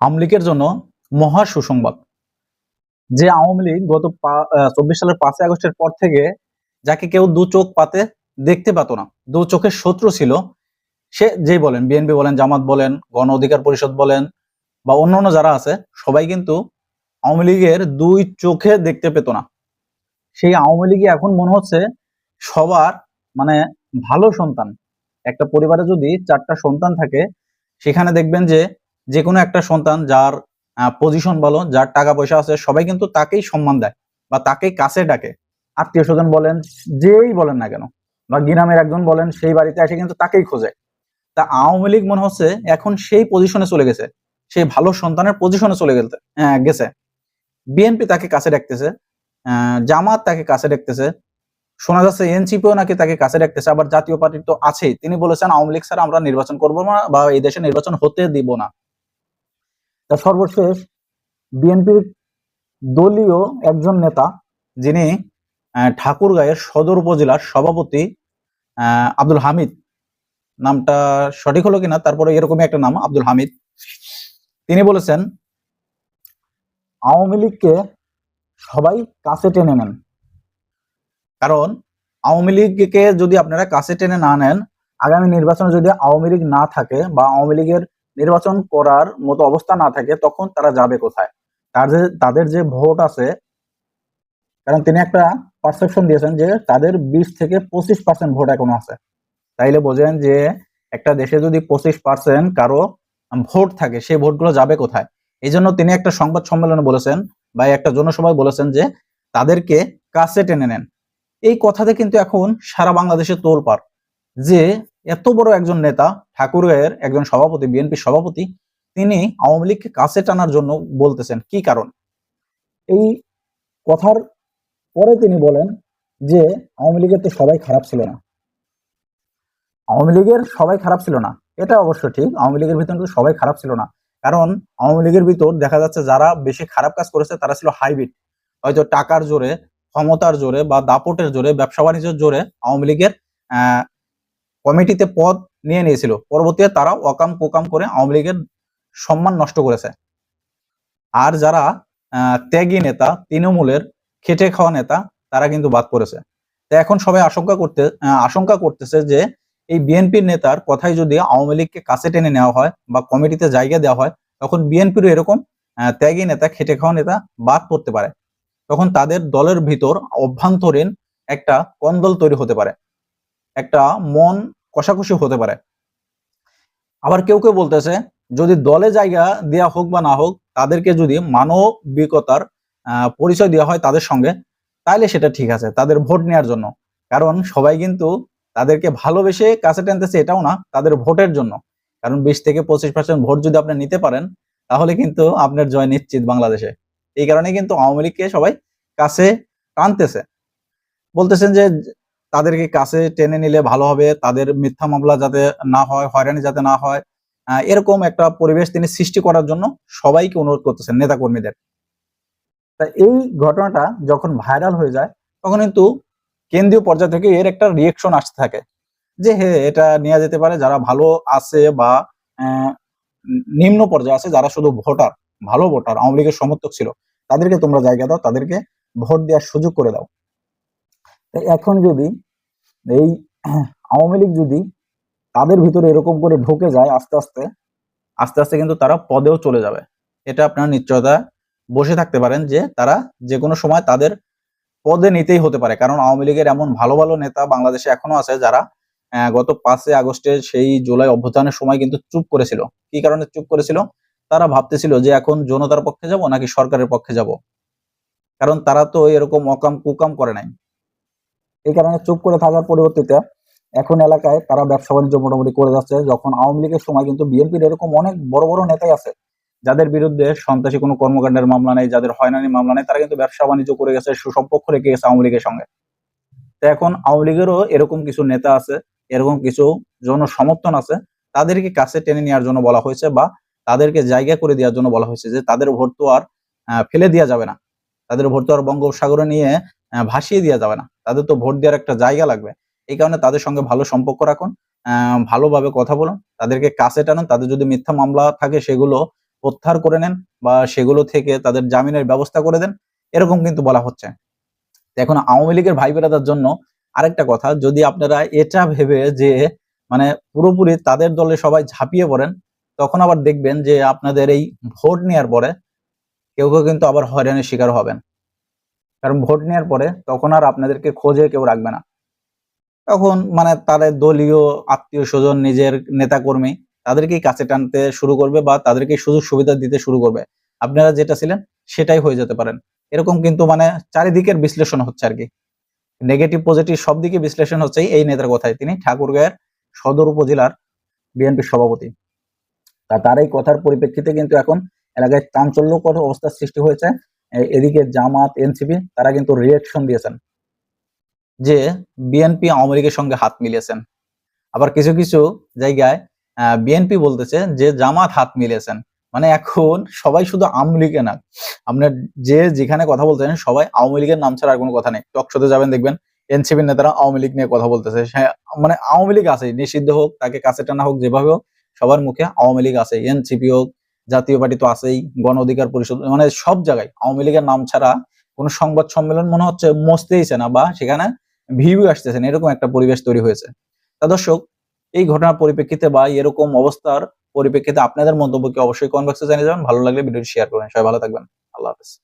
আওয়ামী লীগের জন্য মহা সুসংবাদ। যে আওয়ামী লীগ গত চব্বিশ সালের পাঁচই আগস্টের পর থেকে যাকে কেউ দু চোখ পাতে দেখতে পেত না। দু চোখের শত্রু ছিল সে যেই বলেন, বিএনপি বলেন, জামাত বলেন, গণ অধিকার পরিষদ বলেন বা অন্যান্য যারা আছে, সবাই কিন্তু আওয়ামী লীগের দুই চোখে দেখতে পেত না। সেই আওয়ামী লীগে এখন মনে হচ্ছে সবার মানে ভালো সন্তান। একটা পরিবারে যদি চারটা সন্তান থাকে, সেখানে দেখবেন যে যে কোনো একটা সন্তান যার পজিশন বলো যার টাকা পয়সা আছে, সবাই কিন্তু তাকেই সম্মান দেয় বা তাকেই কাছে ডাকে। আত্মীয় স্বজন বলেন, যেই বলেন না কেন, বা গ্রামের একজন বলেন, সেই বাড়িতে এসে কিন্তু তাকেই খোঁজে। তা আওয়ামী লীগ মনে হচ্ছে এখন সেই পজিশনে চলে গেছে, সেই ভালো সন্তানের পজিশনে চলে গেছে গেছে। বিএনপি তাকে কাছে ডাকতেছে জামাত তাকে কাছে ডাকতেছে, শোনা যাচ্ছে এনসিপিও নাকি তাকে কাছে রাখতেছে আবার জাতীয় পার্টি তো আছেই। তিনি বলেছেন, আওয়ামী লীগ স্যার আমরা নির্বাচন করব না বা এই দেশে নির্বাচন হতে দিব না। তা সর্বশেষ বিএনপির দলীয় একজন নেতা যিনি ঠাকুরগাঁয়ের সদর উপজেলার সভাপতি আব্দুল হামিদ। নামটা সঠিক হলো কিনা, তারপরে এরকমই একটা নাম, আব্দুল হামিদ। তিনি বলেছেন, আওয়ামী লীগকে সবাই কাছে টেনে নেন। কারণ, আওয়ামী লীগকে যদি আপনারা কাছে টেনে না নেন, আগামী নির্বাচনে যদি আওয়ামী লীগ না থাকে বা আওয়ামী লীগের নির্বাচন করার মতো অবস্থা না থাকে, তখন তারা যাবে কোথায়? তাদের তাদের যে ভোট আছে, কারণ তিনি একটা পারসেপশন দিয়েছেন যে তাদের বিশ থেকে পঁচিশ পার্সেন্ট ভোট এখনও আছে। তাইলে বোঝেন যে একটা দেশে যদি পঁচিশ পার্সেন্ট কারও ভোট থাকে সেই ভোটগুলো যাবে কোথায়? এই জন্য তিনি একটা সংবাদ সম্মেলনে বলেছেন বা একটা জনসভায় বলেছেন যে তাদেরকে কাছে টেনে নেন। এই কথাতে কিন্তু এখন সারা বাংলাদেশে তোলপাড়। যে এত বড় একজন নেতা ঠাকুরের একজন সভাপতি, বিএনপি সভাপতি, তিনি আওয়ামী লীগকে কাছে টানার জন্য বলতেছেন, কি কারণ? এই কথার পরে তিনি বলেন যে, আওয়ামী লীগের তো সবাই খারাপ ছিল না। আওয়ামী লীগের সবাই খারাপ ছিল না। এটা অবশ্য ঠিক, আওয়ামী লীগের ভিতর কিন্তু সবাই খারাপ ছিল না। কারণ আওয়ামী লীগের ভিতর দেখা যাচ্ছে যারা বেশি খারাপ কাজ করেছে, তারা ছিল হাইব্রিড হয়তো টাকার জোরে, ক্ষমতার জোরে বা দাপটের জোরে ব্যবসা বাণিজ্যের জোরে আওয়ামী লীগের কমিটিতে পদ নিয়ে নিয়েছিল। পরবর্তীতে তারা অকাম কোকাম করে আওয়ামী লীগের সম্মান নষ্ট করেছে। আর যারা ত্যাগী নেতা, তৃণমূলের খেটে খাওয়া নেতা, তারা কিন্তু বাদ পড়েছে। তো এখন সবাই আশঙ্কা করতে আশঙ্কা করতেছে যে এই বিএনপির নেতার কথাই যদি আওয়ামী লীগকে কাছে টেনে নেওয়া হয় বা কমিটিতে জায়গা দেওয়া হয়, তখন বিএনপিরও এরকম ত্যাগী নেতা, খেটে খাওয়া নেতা বাদ পড়তে পারে। তখন তাদের দলের ভিতর অভ্যন্তরীণ একটা কন্দল তৈরি হতে পারে। একটা মন কষাকষি হতে পারে। আবার কেউ কেউ বলতেছে, যদি দলে জায়গা দেওয়া হোক বা না হোক, তাদেরকে যদি মানবিকতার পরিচয় দেওয়া হয় তাদের সঙ্গে তাহলে সেটা ঠিক আছে, তাদের ভোট নেওয়ার জন্য। কারণ সবাই কিন্তু তাদেরকে ভালোবেসে কাছে টানতেছে এটাও না, তাদের ভোটের জন্য। কারণ বিশ থেকে পঁচিশ পার্সেন্ট ভোট যদি আপনি নিতে পারেন, তাহলে কিন্তু আপনার জয় নিশ্চিত বাংলাদেশে। এই কারণে কিন্তু আওয়ামী লীগকে সবাই কাছে টানতেছে। বলতেছেন যে তাদেরকে কাছে টেনে নিলে ভালো হবে, তাদের মিথ্যা মামলা যাতে না হয়, হয়রানি যাতে না হয় এরকম একটা পরিবেশ তিনি সৃষ্টি করার জন্য সবাইকে অনুরোধ করতেছেন নেতা কর্মীদের তা এই ঘটনাটা যখন ভাইরাল হয়ে যায়, তখন কিন্তু কেন্দ্রীয় পর্যায় থেকে এর একটা রিয়েকশন আসতে থাকে যে, হে, এটা নেওয়া যেতে পারে, যারা ভালো আছে বা নিম্ন পর্যায়ে আছে, যারা শুধু ভোটার, ভালো ভোটার, আওয়ামী লীগের সমর্থক ছিল, তাদেরকে তোমরা জায়গা দাও, তাদেরকে ভোট দেওয়ার সুযোগ করে দাও। তো এখন যদি এই আওয়ামী লীগ যদি তাদের ভিতরে এরকম করে ঢুকে যায় আস্তে আস্তে আস্তে আস্তে কিন্তু তারা পদেও চলে যাবে। এটা আপনারা নিশ্চয়তা বসে থাকতে পারেন যে তারা যে কোনো সময় তাদের পদে নিতেই হতে পারে। কারণ আওয়ামী লীগের এমন ভালো ভালো নেতা বাংলাদেশে এখনও আছে যারা গত পাঁচই আগস্টে সেই জুলাই অভ্যুত্থানের সময় কিন্তু চুপ করেছিল। কি কারণে চুপ করেছিল? তারা ভাবতেছিল যে এখন জনতার পক্ষে যাব নাকি সরকারের পক্ষে যাব? কারণ তারা তো এরকম অকাম কুকাম করে নাই। এই কারণে চুপ করে থাকার পরিবর্তিতে এখন এলাকায় তারা ব্যবসা বাণিজ্য মোটামুটি করে যাচ্ছে, যখন আওয়ামী লীগের সময় কিন্তু বিএনপির এরকম অনেক বড় বড় নেতাই আছে, যাদের বিরুদ্ধে সন্ত্রাসী কোনো কর্মকাণ্ডের মামলা নেই, যাদের হয়রানি মামলা নেই, তারা কিন্তু ব্যবসা বাণিজ্য করে গেছে, সুসম্পর্ক রেখে গেছে আওয়ামী লীগের সঙ্গে। তো এখন আওয়ামী লীগেরও এরকম কিছু নেতা আছে, এরকম কিছু জনসমর্থন আছে, তাদেরকে কাছে টেনে নেওয়ার জন্য বলা হয়েছে বা তাদেরকে জায়গা করে দেওয়ার জন্য বলা হয়েছে যে তাদের ভোট তো আর ফেলে দেওয়া যাবে না। তাদের ভোট তো আর বঙ্গোপসাগরে নিয়ে ভাসিয়ে দেওয়া যাবে না। তাদের তো ভোট দেওয়ার একটা জায়গা লাগবে। এই কারণে তাদের সঙ্গে ভালো সম্পর্ক রাখুন ভালোভাবে কথা বলুন, তাদেরকে কাছে টানুন, তাদের যদি মিথ্যা মামলা থাকে সেগুলো প্রত্যাহার করে নেন বা সেগুলো থেকে তাদের জামিনের ব্যবস্থা করে দেন, এরকম কিন্তু বলা হচ্ছে। এখন আওয়ামী লীগের ভাই বেড়াদার জন্য আরেকটা কথা, যদি আপনারা এটা ভেবে যে মানে পুরোপুরি তাদের দলে সবাই ঝাঁপিয়ে পড়েন, তখন আবার দেখবেন যে আপনাদের এই ভোট নেওয়ার পরে কেউ কেউ কিন্তু আবার হয়রানির শিকার হবেন। কারণ ভোট নেওয়ার পরে তখন আর আপনাদেরকে খোঁজে কেউ রাখবে না। তখন মানে তাদের দলীয় আত্মীয় স্বজন, নিজের নেতাকর্মী তাদেরকেই কাছে টানতে শুরু করবে বা তাদেরকে সুযোগ সুবিধা দিতে শুরু করবে। আপনারা যেটা ছিলেন সেটাই হয়ে যেতে পারেন। এরকম কিন্তু মানে চারিদিকের বিশ্লেষণ হচ্ছে আর কি। নেগেটিভ, পজিটিভ সব দিকে বিশ্লেষণ হচ্ছে এই নেতার কথায় তিনি ঠাকুরগাঁয়ের সদর উপজেলার বিএনপির সভাপতি। তা তার এই কথার পরিপ্রেক্ষিতে কিন্তু এখন এলাকায় চাঞ্চল্যকর অবস্থার সৃষ্টি হয়েছে। এদিকে জামাত, এনসিপি, তারা কিন্তু রিয়েকশন দিয়েছেন যে বিএনপি আওয়ামী লীগের সঙ্গে হাত মিলিয়েছেন। আবার কিছু কিছু জায়গায় বিএনপি বলতেছে যে জামাত হাত মিলিয়েছেন। মানে এখন সবাই শুধু আওয়ামী লীগে না, আপনার যে যেখানে কথা বলতেছেন সবাই আওয়ামী লীগের নাম ছাড়া আর কোনো কথা নেই। টক শোতে যাবেন, দেখবেন এনসিপির নেতারা আওয়ামী লীগ নিয়ে কথা বলতেছে। মানে আওয়ামী লীগ আছে, নিষিদ্ধ হোক, তাকে কাছে টানা হোক, যেভাবে হোক, সবার মুখে আওয়ামী লীগ আছে এনসিপি হোক জাতীয় পার্টি তো আছেই, গণ অধিকার পরিষদ মানে সব জায়গায়। আওয়ামী লীগের নাম ছাড়া কোনো সংবাদ সম্মেলন মনে হচ্ছে মস্তেইছে না বা সেখানে ভিউ আসতেছে না, এরকম একটা পরিবেশ তৈরি হয়েছে। তা দর্শক, এই ঘটনার পরিপ্রেক্ষিতে বা এরকম অবস্থার পরিপ্রেক্ষিতে আপনাদের মন্তব্যকে অবশ্যই বক্সে জানিয়ে যাবেন। ভালো লাগলে ভিডিওটি শেয়ার করেন সবাই ভালো থাকবেন। আল্লাহ হাফেজ।